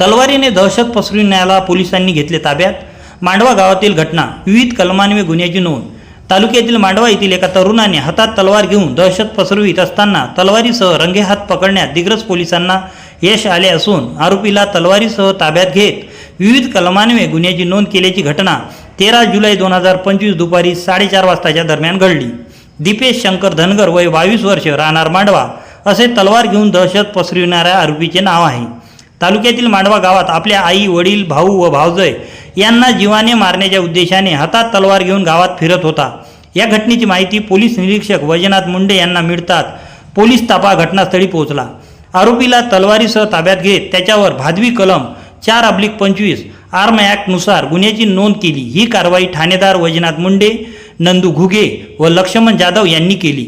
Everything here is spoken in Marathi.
तलवारीने दहशत पसरविण्याला पोलिसांनी घेतले ताब्यात. मांडवा गावातील घटना विविध कलमान्वे गुन्ह्याची नोंद. तालुक्यातील मांडवा येथील एका तरुणाने हातात तलवार घेऊन दहशत पसरवीत असताना तलवारीसह रंगेहात पकडण्यात दिग्रस पोलिसांना यश आले असून आरोपीला तलवारीसह ताब्यात घेत विविध कलमान्वे गुन्ह्याची नोंद केल्याची घटना तेरा जुलै दोन हजार पंचवीस दुपारी साडेचार वाजताच्या दरम्यान घडली. दीपेश शंकर धनगर वय बावीस वर्ष राहणार मांडवा असे तलवार घेऊन दहशत पसरविणाऱ्या आरोपीचे नाव आहे. तालुक्यातील मांडवा गावात आपल्या आई वडील भाऊ व भावजय यांना जीवाने मारण्याच्या उद्देशाने हातात तलवार घेऊन गावात फिरत होता. या घटनेची माहिती पोलीस निरीक्षक वैजनाथ मुंडे यांना मिळतात पोलीस तापा घटनास्थळी पोहोचला. आरोपीला तलवारीसह ताब्यात घेत त्याच्यावर भादवी कलम चार अब्लिक पंचवीस आर्म ॲक्टनुसार गुन्ह्याची नोंद केली. ही कारवाई ठाणेदार वैजनाथ मुंडे नंदू घुगे व लक्ष्मण जाधव यांनी केली.